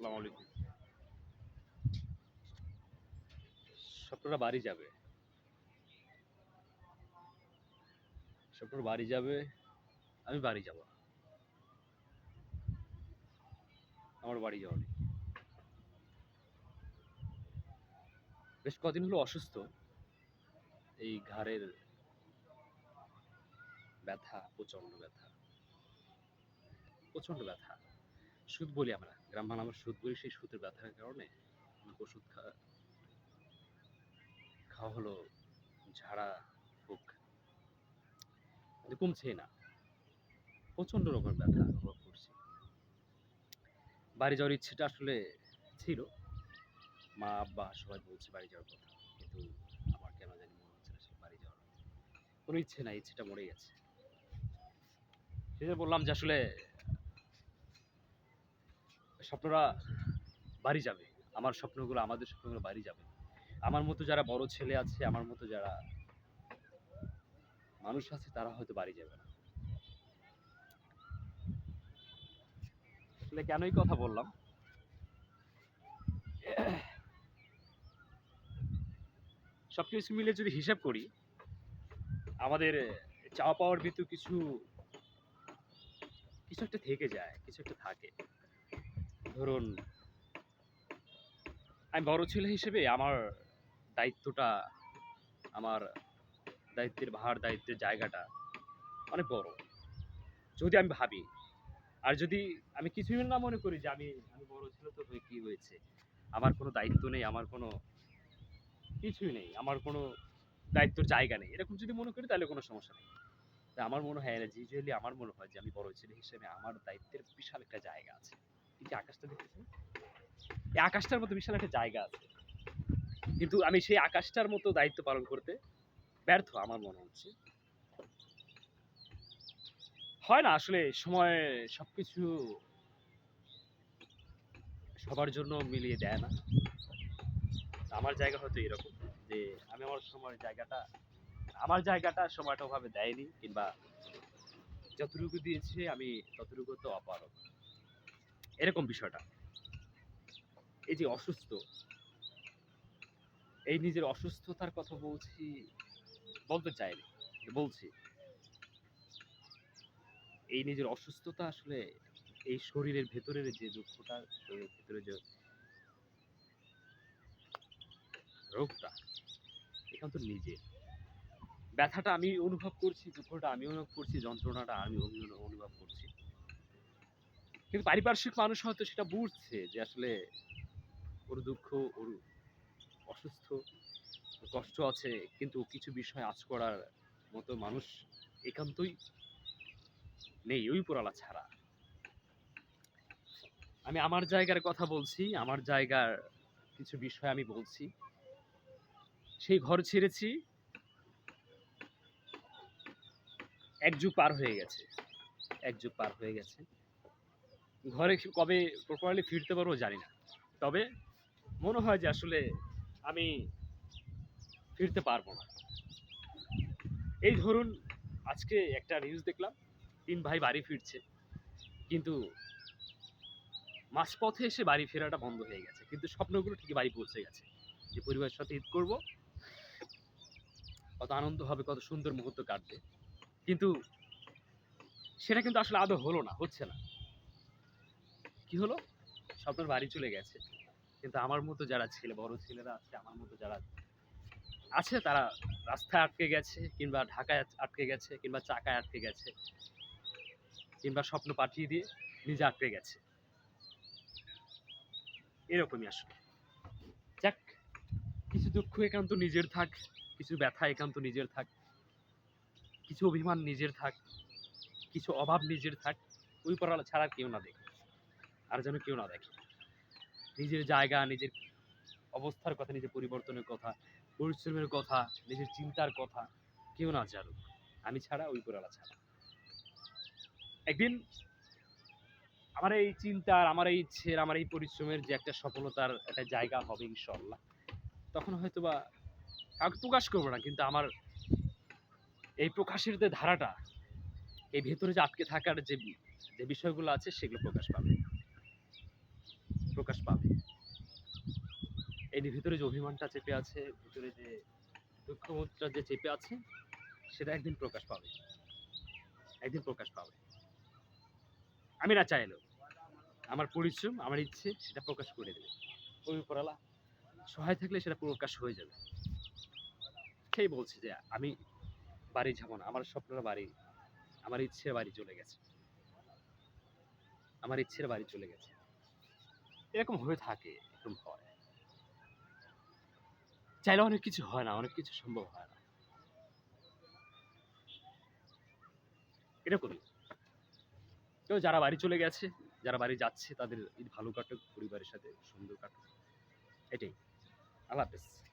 আসসালামু আলাইকুম। বাড়ি যাবে। বাড়ি যাবে, আমি বাড়ি যাব। আমার বাড়ি যাওয়া নেই। বেশ কদিন হলো অসুস্থ। এই ঘাড়ের ব্যথা প্রচণ্ড ব্যথা। প্রচণ্ড ব্যথা। সুদ বলি আমরা। গ্রাম বাংলা আমরা সুদ বলি, সেই সুদের ব্যথার কারণে ওষুধ খাওয়া খাওয়া হলো, ঝাড়া কিন্তু কমছেই না। প্রচণ্ড রকমের ব্যথা অনুভব করছি। বাড়ি যাওয়ার ইচ্ছেটা আসলে ছিল। মা, আব্বা সবাই বলছে বাড়ি যাওয়ার কথা। কিন্তু আমার কেন জানি মনে হচ্ছে না সে বাড়ি যাওয়ার কোনো ইচ্ছে নাই, ইচ্ছেটা মরে গেছে। সেটা বললাম যে আসলে স্বপ্নরা বাড়ি যাবে। আমার স্বপ্নগুলো, আমাদের স্বপ্নগুলো বাড়ি যাবে। আমার মতো যারা বড় ছেলে আছে, আমার মতো যারা মানুষ আছে, তারা হয়তো বাড়ি যাবে না। আসলে কেনই কথা বললাম? সবকিছু মিলে যদি হিসাব করি, আমাদের চাওয়া পাওয়ার ভিতর কিছু কিছু একটা থেকে যায়, কিছু একটা থাকে। ধরুন, আমি বড় ছেলে হিসেবে আমার দায়িত্বটা, আমার দায়িত্বের, ভার দায়িত্বের জায়গাটা অনেক বড়। যদি আমি ভাবি, আর যদি আমি কিছুই না মনে করি যে আমি আমি বড় ছেলে তো কি হয়েছে? আমার কোনো দায়িত্ব নেই, আমার কোনো কিছুই নেই, আমার কোনো দায়িত্বর জায়গা নেই। এরকম যদি মনে করি তাহলে কোনো সমস্যা নেই। আমার মনে হয় জিজুয়ালি আমার মনে হয় যে আমি বড় ছেলে হিসেবে আমার দায়িত্বের বিশাল একটা জায়গা আছে। এই যে আকাশটা দেখতেছেন? এই আকাশটার মতো বিশাল একটা জায়গা আছে। কিন্তু আমি সেই আকাশটার মতো দায়িত্ব পালন করতে ব্যর্থ, আমার মনে হচ্ছে। হয় না, আসলে সময় সবকিছু সবার জন্য মিলিয়ে দেয় না। আমার জায়গা হয়তো এরকম যে আমি আমার সময়ের জায়গাটা, আমার জায়গাটা সময়টা ওভাবে দেয়নি, কিংবা যতটুকু দিয়েছে আমি ততটুকু তো অপারক এরকম বিষয়টা। এই যে অসুস্থ। এই নিজের অসুস্থতার কথা বলছি, বলতে চাইনি, বলছি। এই নিজের অসুস্থতা আসলে এই শরীরের ভেতরের যে দুঃখটা, শরীরের ভেতরে যে রোগটা এখান তো নিজে ব্যথাটা আমি অনুভব করছি, দুঃখটা আমি অনুভব করছি, যন্ত্রণাটা আমি অনুভব করছি। কিন্তু পারিপার্শ্বিক মানুষ হয়তো সেটা বুঝছে যে আসলে ওর দুঃখ, ওর অসুস্থ কষ্ট আছে, কিন্তু কিছু বিষয় আজ করার মতো মানুষ একান্তই নেই, ওই পোড়ালা ছাড়া। আমি আমার জায়গার কথা বলছি, আমার জায়গার কিছু বিষয় আমি বলছি। সেই ঘর ছেড়েছি। এক যুগ পার হয়ে গেছে। এক যুগ পার হয়ে গেছে। ঘরে কবে প্রপারলি ফিরতে পারব জানি না। তবে মনে হয় যে আসলে আমি ফিরতে পারব না। এই ধরুন, আজকে একটা নিউজ দেখলাম, তিন ভাই বাড়ি ফিরছে, কিন্তু মাঝপথে এসে বাড়ি ফেরাটা বন্ধ হয়ে গেছে, কিন্তু স্বপ্নগুলো ঠিকই বাড়ি পৌঁছে গেছে। যে পরিবারের সাথে ঈদ করব, কত আনন্দ হবে, কত সুন্দর মুহূর্ত কাটবে। কিন্তু সেটা কিন্তু আসলে আদৌ হলো না, হচ্ছে না। কি হলো? স্বপ্নের বাড়ি চলে গেছে। কিন্তু আমার মতো যারা ছেলে, বড় ছেলেরা আছে, আমার মতো যারা আছে, তারা রাস্তায় আটকে গেছে কিংবা ঢাকায় আটকে গেছে কিংবা চাকায় আটকে গেছে কিংবা স্বপ্ন পাঠিয়ে দিয়ে নিজে আটকে গেছে। এরকমই আসলে। যাক, কিছু দুঃখ একান্ত নিজের থাক, কিছু ব্যথা একান্ত নিজের থাক, কিছু অভিমান নিজের থাক, কিছু অভাব নিজের থাক, ওই পড়ালা ছাড়া কেউ না দেখে আর যেন কেউ না দেখে। নিজের জায়গা, নিজের অবস্থার কথা, নিজের পরিবর্তনের কথা, পরিশ্রমের কথা, নিজের চিন্তার কথা কেউ না জানুক। আমি ছাড়া, ওই পড়ালা ছাড়া। একদিন আমার এই চিন্তার, আমার এই ইচ্ছের, আমার এই পরিশ্রমের যে একটা সফলতার একটা জায়গা হবে ইনশাল্লাহ তখন হয়তো বা কাউকে প্রকাশ করব না, কিন্তু আমার এই প্রকাশের যে ধারাটা, এই ভেতরে যে আটকে থাকার যে যে বিষয়গুলো আছে, সেগুলো প্রকাশ পাবে। প্রকাশ পাবে। এর ভিতরে যে অভিমানটা চেপে আছে, ভিতরে যে দুঃখ মুদ্রা যে চেপে আছে, সেটা একদিন প্রকাশ পাবে। একদিন প্রকাশ পাবে। আমি না চাইলেও আমার পরিশ্রম, আমার ইচ্ছে, সেটা প্রকাশ করে দেবে। ওই উপরালা সহায় থাকলে সেটা প্রকাশ হয়ে যাবে। সেই বলছে যে, আমি বাড়ি যাব না। আমার স্বপ্নের বাড়ি, আমার ইচ্ছের বাড়ি চলে গেছে। আমার ইচ্ছের বাড়ি চলে গেছে। এরকম হয়ে থাকে, এরকম হয়। চাইলে অনেক কিছু হয় না, অনেক কিছু সম্ভব হয় না। এরকমই। তো যারা বাড়ি চলে গেছে, যারা বাড়ি যাচ্ছে, তাদের ঈদ ভালো কাটুক, পরিবারের সাথে সুন্দর কাটুক। এটাই। আল্লাহ হাফেজ।